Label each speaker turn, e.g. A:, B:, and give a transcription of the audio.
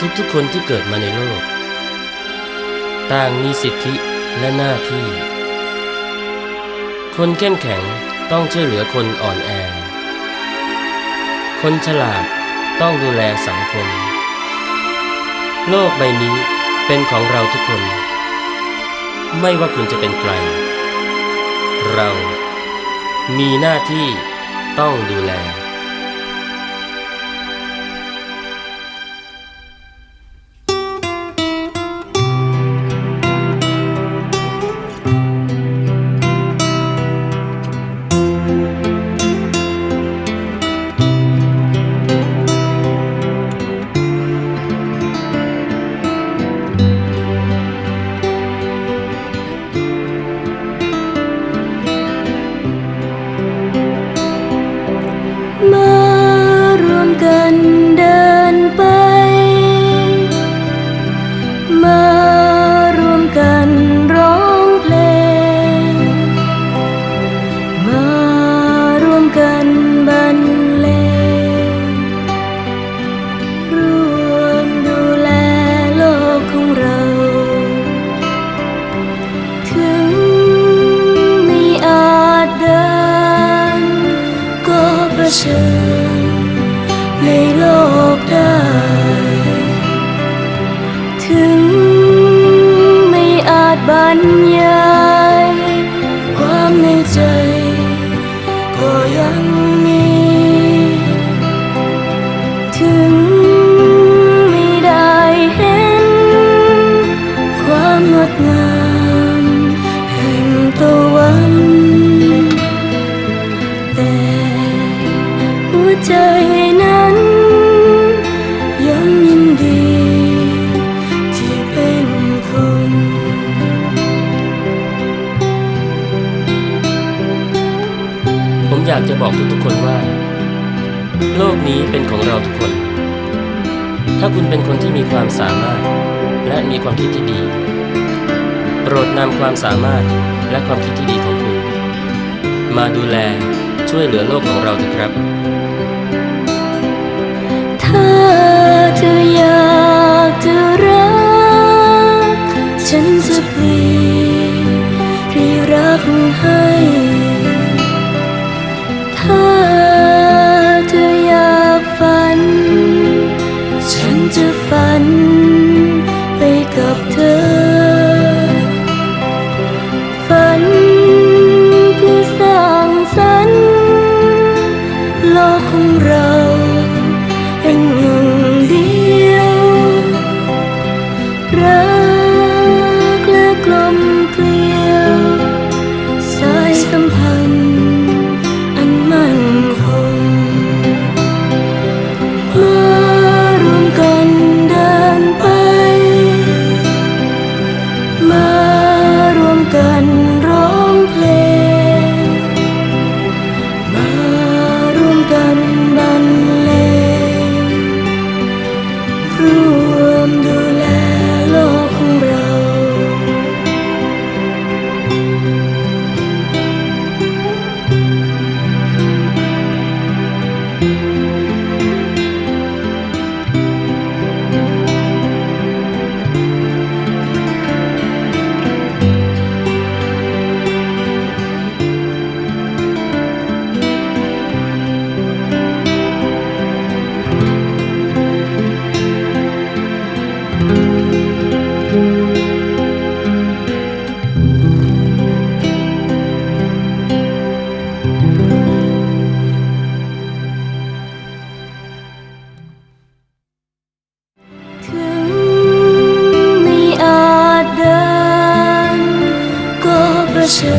A: ทุกๆคนที่เกิดมาในโลก ต่างมีสิทธิและหน้าที่ คนเข้มแข็งต้องช่วยเหลือคนอ่อนแอ คนฉลาดต้องดูแลสังคม โลกใบนี้เป็นของเราทุกคน ไม่ว่าคุณจะเป็นใคร เรามีหน้าที่ต้องดูแล
B: อาจบรรยายความในใจ ก็ยังมี ถึงไม่ได้เห็น ความงดงาม
A: อยากจะบอกทุกๆคนว่า โลกนี้เป็นของเราทุกคน ถ้าคุณเป็นคนที่มีความสามารถ และมีความคิดที่ดี โปรดนำความสามารถและความคิดที่ดีของคุณ มาดูแลช่วยเหลือโลกของเราเถอะครับ
B: ก็